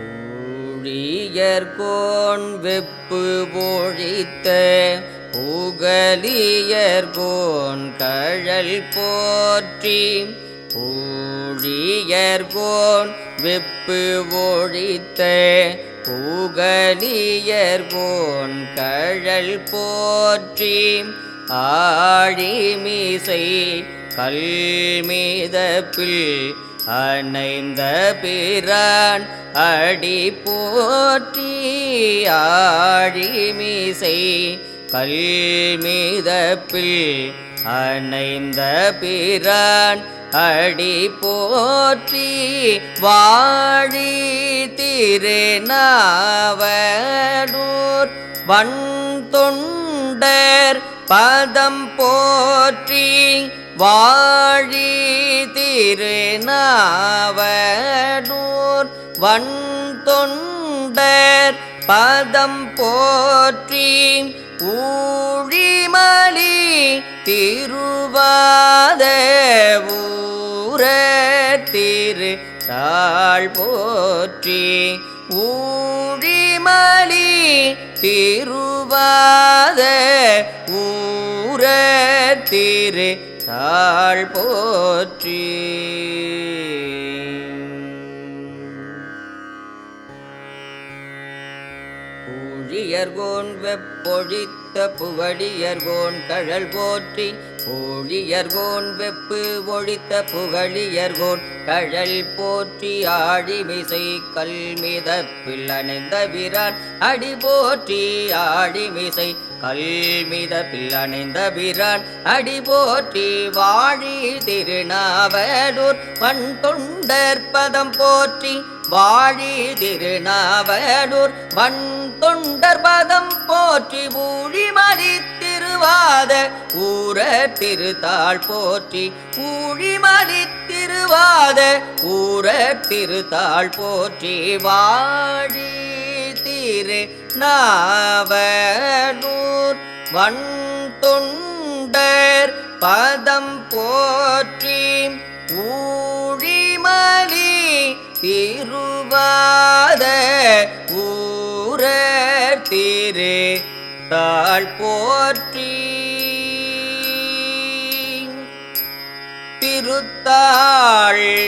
ஊழியர்கோன் வெப்பு ஒழித்த புகலியர்கோன் கழல் போற்றி. ஊழியர்கோன் வெப்பு ஒழித்த புகலியர்கோன் கழல் போற்றி. ஆழிமிசை கல்மீதப்பில் அணைந்த பிரான் அடி போற்றி ஆழிமிசை கல்மீதப்பில் அணைந்த பிரான் அடி போற்றி வாழி திருநாவலூர் வன் தொண்டர் பதம் போற்றி வாழி திருநாவலூர் வன் தொண்டர் பதம் போற்றி ஊழிமலி திருவாத ஊர திரு தாழ் போற்றி ஊழிமலி திருவாத ஊர திரு தாழ் போற்றி. ஊழியர்கோன் வெப்பொழித்த புவடியர்கோன் கழல் போற்றி. ஊழியர்கோன் வெப்பு ஒழித்த புகழியர்கோன் கழல் போற்றி ஆழிமிசை கல்மிதப்பில் அணைந்த வீரான் அடி போற்றி ஆழிமிசை கல்மிதப்பில் அணைந்த வீரான் அடி போற்றி வாழி திருநாவலூர் மண் தொண்டர் பதம் போற்றி வாழி திருநாவலூர் மண் தொண்டர் பதம் போற்றி மறித்து திருவாத ஊர திருத்தாள் போற்றி ஊழிமலி திருவாத ஊர திருத்தாள் போற்றி வாடி திரு நாவனூர் வன் தொண்டர் பதம் போற்றி ஊழிமலி திருவாத ஊர திரு தாழ் போற்றி. திருத்தாள்